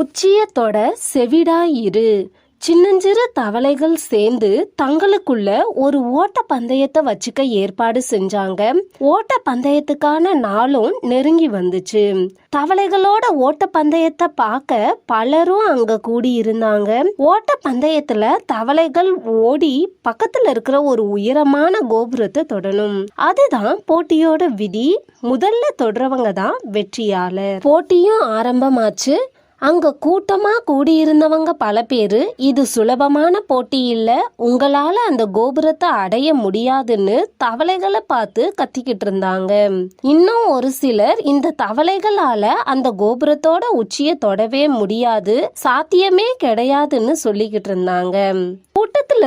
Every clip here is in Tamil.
உச்சியத்தோட செவிடாய் இரு சின்னஞ்சிறு தவளைகள் சேர்ந்து தங்களுக்குள்ள ஒரு ஓட்ட பந்தயத்தை வச்சுக்க ஏற்பாடு செஞ்சாங்க. ஓட்ட பந்தயத்துக்கான நாளும் நெருங்கி வந்துச்சு. தவளைகளோட ஓட்ட பந்தயத்தை பார்க்க பலரும் அங்க கூடி இருந்தாங்க ஓட்ட பந்தயத்துல தவளைகள் ஓடி பக்கத்துல இருக்கிற ஒரு உயரமான கோபுரத்தை தொடணும். அதுதான் போட்டியோட விதி. முதல்ல தொடரவங்க தான் வெற்றியாளர். போட்டியும் ஆரம்பமாச்சு. அங்க கூட்டமா கூடியிருந்தவங்க பல பேரு இது சுலபமான போட்டி இல்ல உங்களால அந்த கோபுரத்தை அடைய முடியாதுன்னு தவளைகளை பார்த்து கத்திக்கிட்டு இருந்தாங்க. இன்னும் ஒரு சிலர் இந்த தவளைகளால அந்த கோபுரத்தோட உச்சியை தொடவே முடியாது சாத்தியமே கிடையாதுன்னு சொல்லிக்கிட்டு இருந்தாங்க.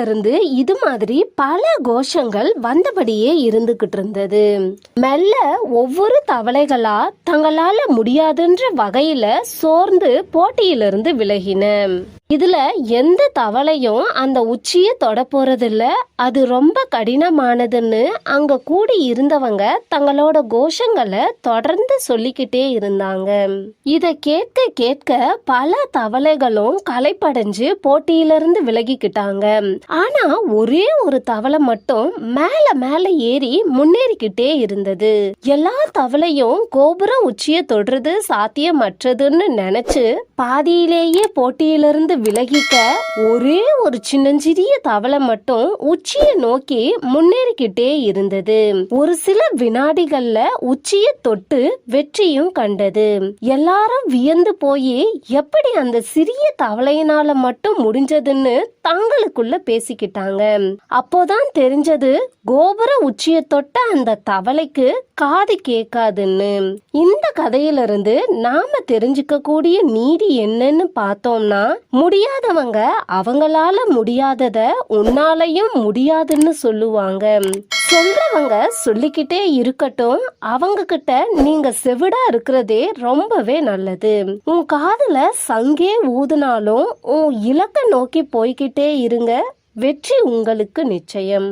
இருந்து இது மாதிரி பல கோஷங்கள் வந்தபடியே இருந்துகிட்டு இருந்தது. மெல்ல ஒவ்வொரு தவளைகளா தங்களால முடியாதுன்ற வகையில சோர்ந்து போட்டியிலிருந்து விலகின. இதுல எந்த தவளையும் அந்த உச்சியை தொட போறதில்ல. அது ரொம்ப கடினமானதுன்னு அங்க கூடி இருந்தவங்க தங்களோட கோஷங்களை தொடர்ந்து சொல்லிக்கிட்டே இருந்தாங்க. இத கேட்க கேட்க பல தவளைகளும் களைப்படைஞ்சு போட்டியிலிருந்து விலகிக்கிட்டாங்க. ஆனா ஒரே ஒரு தவளை மட்டும் மேல மேல ஏறி முன்னேறிக்கிட்டே இருந்தது. எல்லா தவளையும் கோபுரம் உச்சியை தொடுறது சாத்தியமற்றதுன்னு நினைச்சு பாதியிலேயே போட்டியிலிருந்து விலகிக்க ஒரே ஒரு சின்னஞ்சிறிய தவளை மட்டும் உச்சியை நோக்கி முன்னேறிக்கிட்டே இருந்தது. ஒரு சில வினாடிகள்ல உச்சியை தொட்டு வெற்றியும் கண்டது. எல்லாரும் வியந்து போய் எப்படி அந்த சிறிய தவளையினால மட்டும் முடிஞ்சதுன்னு தங்களுக்குள்ள பேசிக்கிட்டாங்க. அப்போதான் தெரிஞ்சது கோபுர உச்சியை தொட்ட அந்த தவளைக்கு காது கேட்காதுன்னு. இந்த கதையிலிருந்து நாம தெரிஞ்சுக்க கூடிய நீதி என்னன்னு பார்த்தோம்னா முடியாதவங்க அவங்களால முடியாதத உன்னாலையும் முடியாதுன்னு சொல்லுவாங்க. சொல்றவங்க சொல்லிக்கிட்டே இருக்கட்டும் அவங்க கிட்ட நீங்க செவிடா இருக்கிறதே ரொம்பவே நல்லது. உன் காதுல சங்கே ஊதுனாலும் உன் இலக்க நோக்கி போய்கிட்டே இருங்க வெற்றி உங்களுக்கு நிச்சயம்.